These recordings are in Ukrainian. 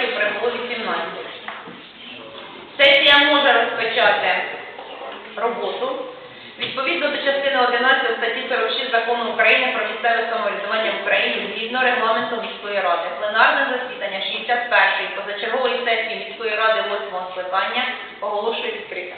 депутатів прибуло 18. Сесія може розпочати роботу. Відповідно до частини 11 статті 46 Закону України про місцеве самоврядування в Україні згідно регламенту міської ради. Пленарне засідання 61-ї позачергової сесії міської ради 8 скликання оголошую відкритим.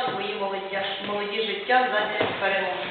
Свої молоді, життя задля перемоги.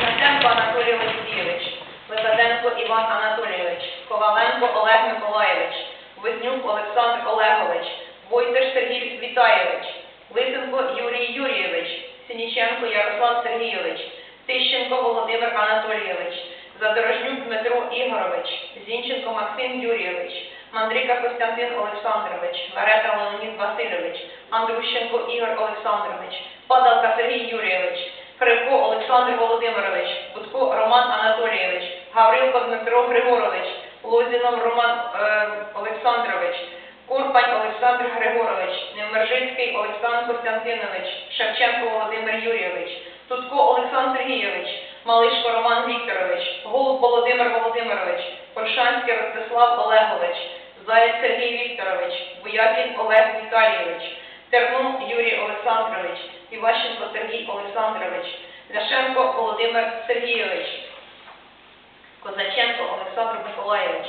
Яценко Анатолій Олексійович, Лебеденко Іван Анатолійович, Коваленко Олег Миколайович, Вознюк Олександр Олегович, Войтер Сергій Віталійович, Лисенко Юрій Юрійович, Синіченко Ярослав Сергійович, Тищенко Володимир Анатолійович, Задорожнюк Дмитро Ігорович, Зінченко Максим Юрійович, Мандрика Костянтин Олександрович, Варета Леонід Васильович, Андрущенко Ігор Олександрович, Падалка Сергій Юрійович, Кривко Олександр Володимирович, Будко Роман Анатолійович, Гаврилко Дмитро Григорович, Лозінов Роман е, Олександрович, Курпань Олександр Григорович, Невмержицький Олександр Костянтинович, Шевченко Володимир Юрійович, Тутко Олександр Сергійович, Малишко Роман Вікторович, Голуб Володимир Володимирович, Поршанський Ростислав Олегович, Заєць Сергій Вікторович, Буякін Олег Віталійович, Тернун Юрій Олександрович, Іващенко Сергій Олександрович, Ляшенко Володимир Сергійович, Козаченко Олександр Миколайович,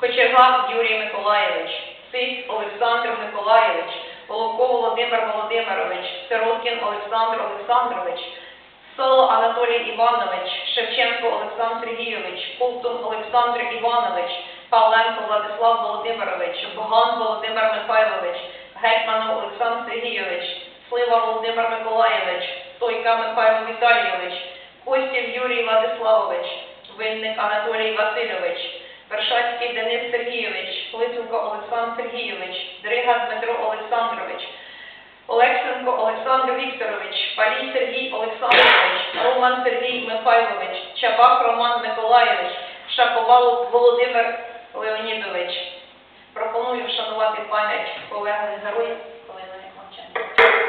Кочерга Юрій Миколайович, Сись Олександр Миколайович, Воловко Володимир Володимирович, Сироткін Олександр Олександрович, Соло Анатолій Іванович, Шевченко Олександр Сергійович, Ковтун Олександр Іванович, Павленко Владислав Володимирович, Боган Володимир Михайлович, Гетьманов Олександр Сергійович, Слива Володимир Миколайович, Стойка Михайло Віталійович, Костів Юрій Владиславович, Винник Анатолій Васильович, Вершацький Денис Сергійович, Лисенко Олександр Сергійович, Дрига Дмитро Олександрович, Олексенко Олександр Вікторович, Палій Сергій Олександрович, Роман Сергій Михайлович, Чабак Роман Миколайович, Шаповалов Володимир Леонідович. Пропоную вшанувати пам'ять полеглих героїв хвилиною мовчання.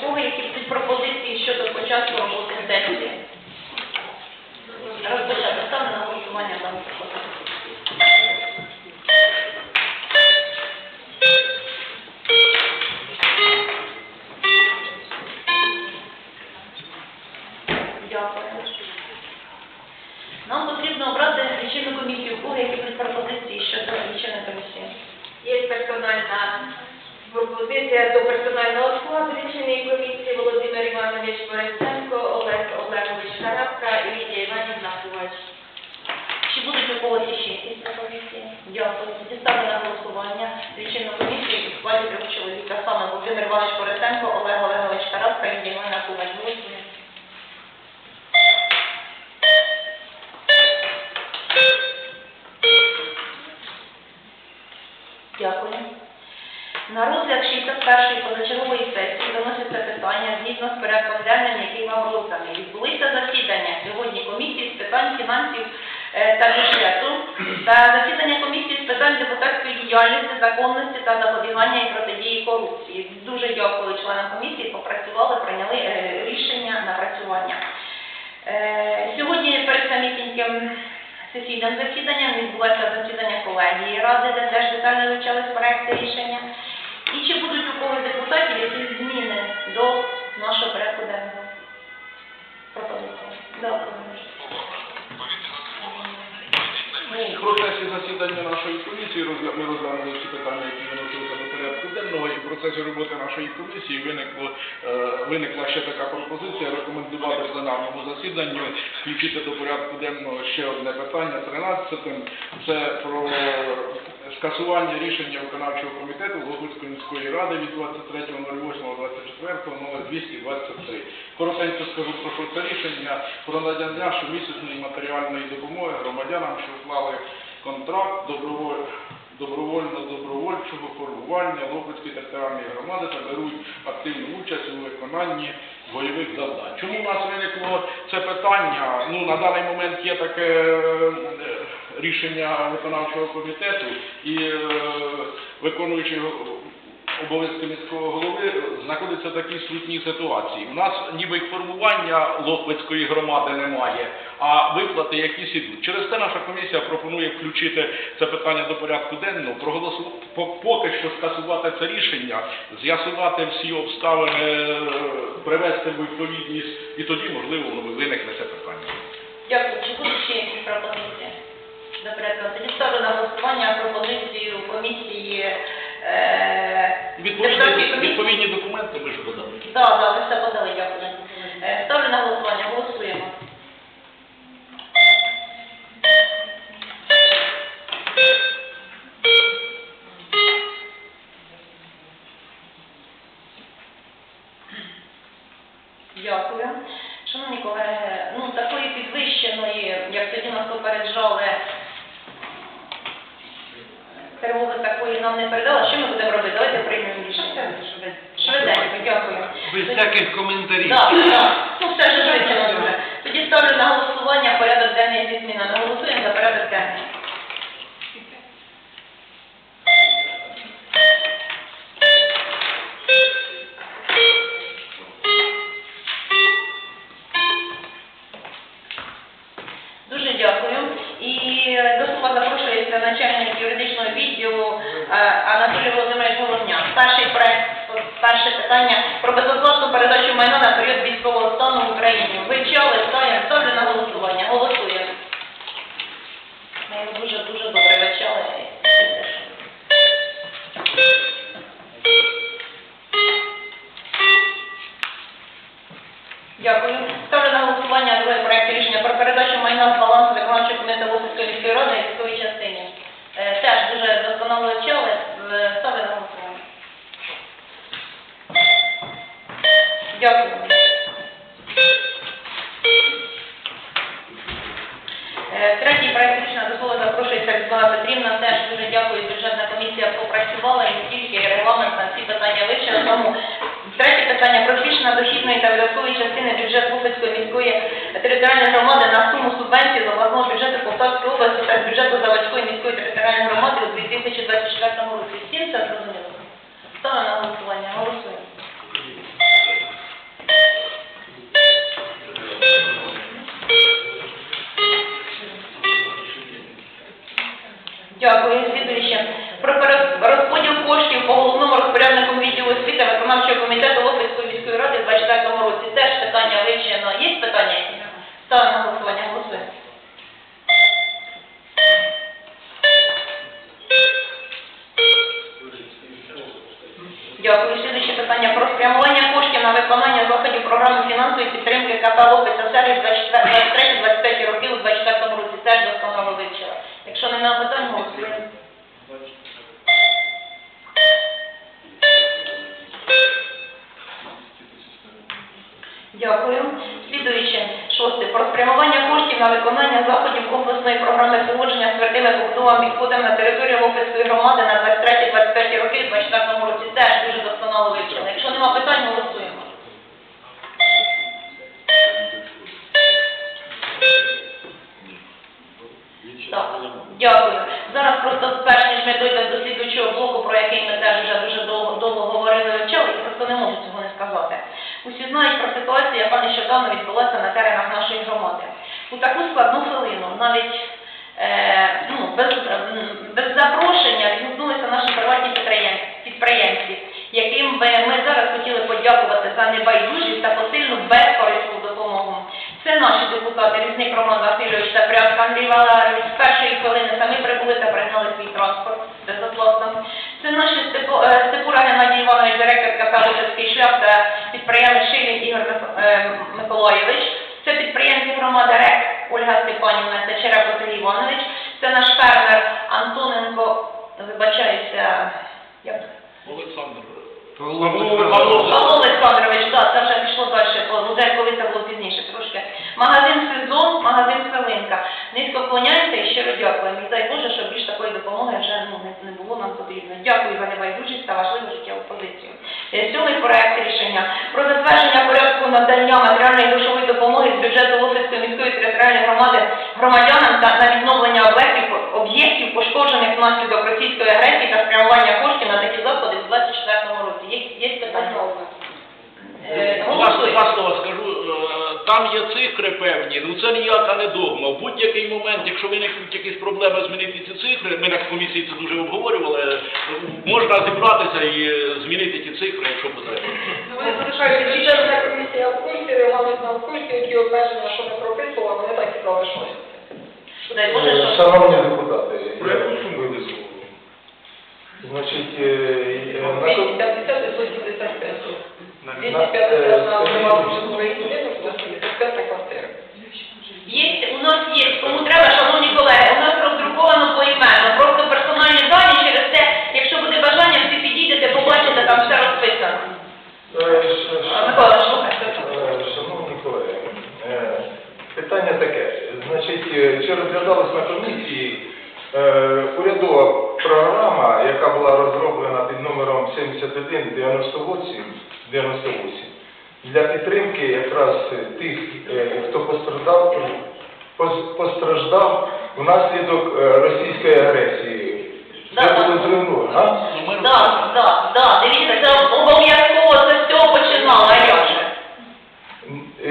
Кого які будуть пропозиції щодо початку роботи сесії? Володимир Іванович Борисенко, Олег Олегович Карабка і Євгена Кумець. Голосуємо. Дякую. На розгляд 61-ї позачергової сесії виноситься питання згідно з порядком денним, який вам розданий. Відбулися засідання сьогодні комісії з питань фінансів е, та бюджету та засідання комісії з питань депутатської діяльності, законності та запобігання і протидії корупції. Дуже дякую членам комісії, попрацювали, прийняли е, рішення напрацювання. Процесі роботи нашої комісії виникло, е, виникла ще така пропозиція рекомендувати пленарному засіданню включити до порядку денного ще одне питання, 13 це про скасування рішення виконавчого комітету Лугуцької міської ради від 23.08.24 номер 223. Коротенько скажу про що це рішення. Про надання щомісячної матеріальної допомоги громадянам, що уклали контракт доброволь- добровольно-добровольчого формування Лопецької територіальної громади та беруть активну участь у виконанні бойових завдань. Чому у нас виникло це питання? Ну, на даний момент є таке е, рішення виконавчого комітету і е, виконуючий обов'язки міського голови знаходиться в такій скрутній ситуації. У нас ніби формування Лохвицької громади немає, а виплати якісь ідуть. Через це наша комісія пропонує включити це питання до порядку денного, проголосувати поки що скасувати це рішення, з'ясувати всі обставини, е, привести відповідність, і тоді, можливо, виникне це питання. Дякую. Чи будуть ще якісь пропозиції? порядком. Тоді на голосування пропозицію комісії. Е, Відповідні, депутатської комісії. відповідні документи ми ж подали. Так, так, ви все подали, дякую. Е, Ставлю на голосування, голосуємо. Дякую. Шановні колеги, ну такої підвищеної, як тоді нас попереджали, тривоги такої нам не передали. Що ми будемо робити? Давайте приймемо рішення. Швиденько, дякую. Без всяких коментарів. Так, так. Ну, все ж вичено дуже. Тоді ставлю на голосування порядок денний зі змінами. Голосуємо за порядок денний. Дуже дякую. І до слова запрошується начальник юридичного відділу е, Анатолій Володимирович Головня. Старший проект, старше питання про безоплатну передачу майна на період військового стану в Україні. Ви ставимо, хто на голосування. Третій проект рішення до слова запрошується Різдвана Петрівна. Теж дуже дякую. Бюджетна комісія попрацювала і тільки регламент на всі питання вивчила. Тому третє питання про збільшення дохідної та видаткової частини бюджету Луцької міської територіальної громади на суму субвенції з обласного бюджету Полтавської області та бюджету Заводської міської територіальної громади у 2024 році. Всім це зрозуміло? Ставимо на голосування. Голосуємо. Дякую. Слідуюче. Про розподіл коштів по головному розпоряднику відділу освіти виконавчого комітету Лопецької міської ради у 24 році. Теж питання вивчено. Є питання? якісь? Ставимо на голосування. Голосуємо. Дякую. Слідуюче питання про спрямування коштів на виконання заходів програми фінансової підтримки Лопеця в сервіс 23-25 років у 24 році. Теж досконало вивчила. Якщо немає питань, голосуємо. Дякую. Слідуюче, шосте. Про спрямування коштів на виконання заходів комплексної програми поводження з твердими побутовими відходами на території Лопецької громади на 23-25 роки у 24 році. Теж дуже досконало вивчено. Якщо немає питань, голосуємо. Так, дякую. Зараз просто перш ніж ми дійдемо до слідуючого блоку, про який ми теж вже дуже довго, довго говорили вивчали, і просто не можу цього не сказати. Усі знають про ситуацію, яка нещодавно відбулася на теренах нашої громади. У таку складну хвилину, навіть е, ну, без, без запрошення відгукнулися наші приватні підприємці, яким би ми зараз хотіли подякувати за небайдужість та посильну безкорисну. Це наші депутати Різник Роман Васильович та Прядка Андрій Валерійович з першої хвилини самі прибули та пригнали свій транспорт безоплатно. Це наші Степу- е, Степура Геннадій Іванович, директор КП «Лужицький шлях» та підприємець Шилін Ігор е, Миколаєвич. Це підприємці громади РЕК Ольга Степанівна та Черепо Сергій Іванович. Це наш фермер Антоненко, вибачаюся, як Олександр. Павло Олександрович, так, це вже пішло далі, бо вже коли це. Магазин Сезон, магазин Хвилинка. Низько вклоняємося і щиро дякуємо. І дай Боже, щоб більш такої допомоги вже ну, не, було нам потрібно. Дякую за небайдужість та важливу життєву позицію. Е, Сьомий проект рішення про затвердження порядку надання матеріальної грошової допомоги з бюджету Лосівської міської територіальної громади громадянам та на відновлення об'єктів, об'єктів пошкоджених внаслідок російської агресії та спрямування коштів на такі заходи у 24 році. Є, є питання? Е, Два, слова скажу, е, там є цифри певні, ну це ніяка не догма. В будь-який момент, якщо виникнуть якісь проблеми змінити ці цифри, ми на комісії це дуже обговорювали, можна зібратися і змінити ті цифри, якщо бюджетна комісія в курсі, регламентна в курсі, які обмеження, що ми прописували, вони так і Боже, Е. Шановні депутати, я вивезу. Значить, е, е, на ком- 250 і 175. на- 250 е, на скажіть, приватну житловий будинок, 175 на квартиру. Є, у нас є, кому треба, шановні колеги, у нас роздруковано поіменно, просто персональні дані, через те, якщо буде бажання, всі підійдете, побачите, там все розписано. е, Микола, слухайте. Е, Шановні колеги, е, питання таке. Значить, е, чи розглядалась на комісії е, урядова програма, яка була розроблена під номером 7198 98 для підтримки якраз тих, е, хто постраждав, постраждав внаслідок е, російської агресії. Да, були зруйновані, Ну, ми Так, так, так, дивіться, це обов'язково це з цього починало, а як же?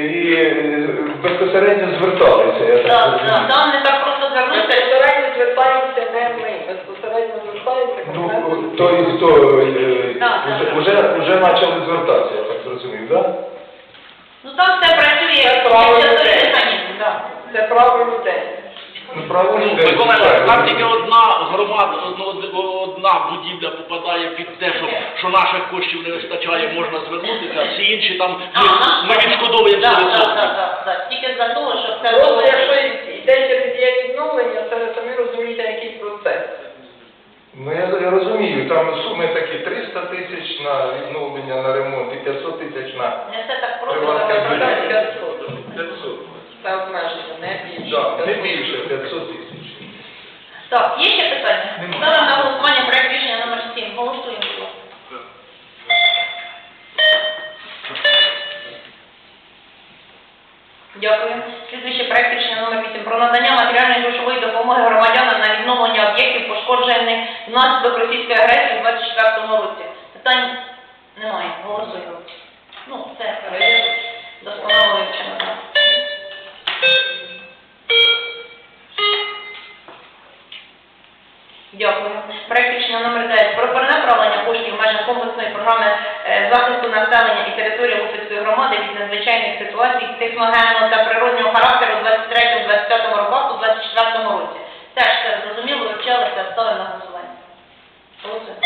І е, безпосередньо зверталися, я так Так, розумію. так, там не так просто звернутися. Безпосередньо звертаються не ми, безпосередньо звертаються Ну, той, хто е, Так, вже, так. вже, вже почали звертатися, я так. Ну там все працює, Це як правильно це те. механізм, так. Це право людей. Ну, там тільки одна громада, одна будівля попадає під те, що, що наших коштів не вистачає, можна звернутися, а всі інші там ми, ми відшкодовуємо Так, так, так, так, так. Тільки за того, що це Просто якщо йде через відновлення, це ви самі розумієте, який процес. Ну я, я розумію, там суми такі 300 тисяч на відновлення, на ремонт і 500 тисяч на Не все так просто. Приватний так, бюджет. так, так. 500. 500. Це обмеження, не більше. Да, не більше 500 тисяч. Так, є ще питання? Нема. Ставимо на голосування проект рішення номер 7. Голосуємо. будь ласка. Дякую. Слідуючий проект рішення номер 8 про надання матеріальної грошової допомоги громадянам на відновлення пошкоджених внаслідок російської агресії у 24 році. Питань немає. Голосуємо. Ну, це перевірка. Досконало вивчено. Дякую. Проект рішення номер 9 про перенаправлення коштів межах комплексної програми е, захисту населення і території Луцької громади від надзвичайних ситуацій техногенного та природнього характеру у 23-25 роках у 24 році. Теж все зрозуміло, вивчалися, ставимо на голосування. Голосуємо.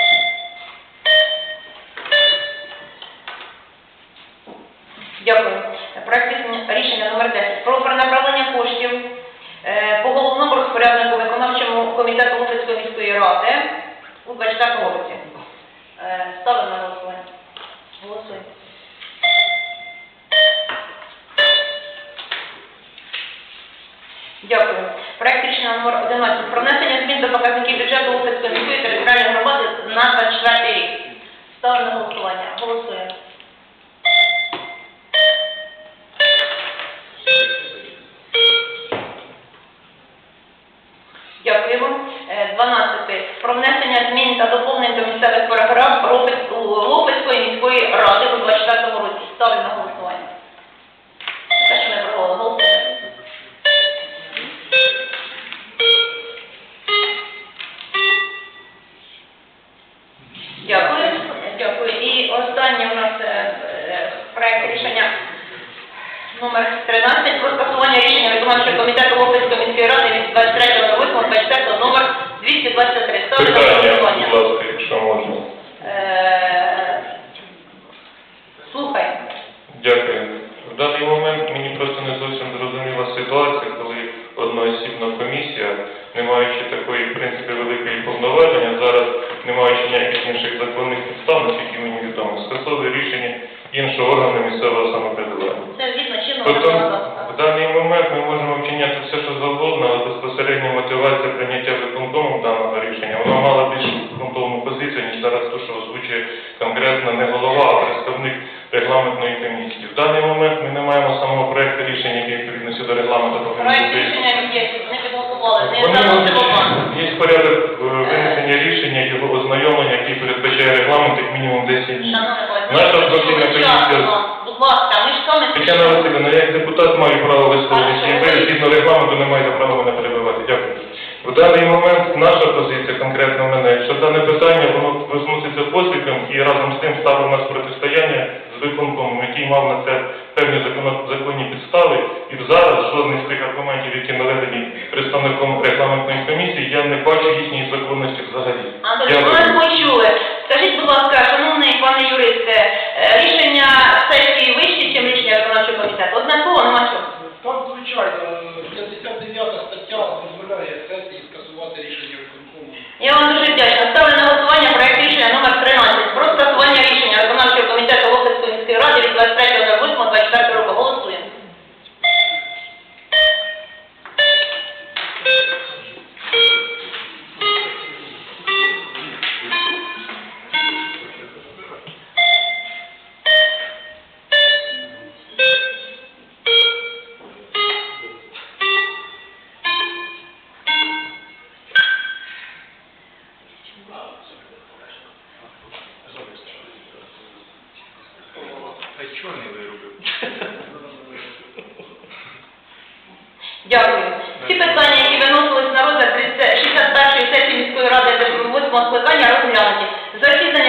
Дякую. Проект рішення- номер 10 про перенаправлення коштів е, по головному розпоряднику виконавчому комітету Луцької міської ради у 24 році. Ставимо на голосування. Голосуємо. Дякую. Проект рішення номер 11 про внесення змін до показників бюджету Луцької міської територіальної громади на 24 рік. Ставлю на голосування. Голосуємо. Виконавчого комітету Лопецької міської ради від 23.08.24 номер 223. Ставлю на Питання, голосування. будь ласка, якщо можна. Е, Слухай. Дякую. В даний момент мені просто не зовсім зрозуміла ситуація, коли одноосібна комісія, не маючи такої, в принципі, великої повноваження, зараз, не маючи ніяких інших законних підстав, наскільки мені відомо, скасовує рішення іншого органу місцевого самоврядування. Це згідно чинного Тобто, законодавства. в даний момент ми можемо вчиняти все, що завгодно, але безпосередньо мотивація прийняття виконкому даного рішення, вона мала більш ґрунтовну позицію, ніж зараз те, що озвучує конкретно не голова, а представник регламентної комісії. В даний момент ми не маємо самого проекту рішення, який відповідності до регламенту повинен Проект рішення є, не підготували, не Вони є порядок е, винесення рішення, його ознайомлення, який передбачає регламент як мінімум 10 днів. Шановні колеги, Наша профільна комісія- будь ласка, ми ж саме Тетяна Васильівна, я як депутат маю право висловитися, і ви згідно регламенту не маєте права мене перебивати. Дякую. В даний момент наша позиція конкретно мене, що дане питання воно висноситься поспіхом і разом з тим ставить нас протистояння з виконкомом, який мав на це певні законні підстави, і зараз жодних з тих аргументів, які наведені представником регламентної комісії, я не бачу їхньої законності взагалі. Я ми вас почули. Скажіть, будь ласка, шановний пане юристе, е, рішення сесії вищі, ніж рішення виконавчого комітету? Однаково, нема чого. Так, звичайно, 59 стаття Засідання 61-ї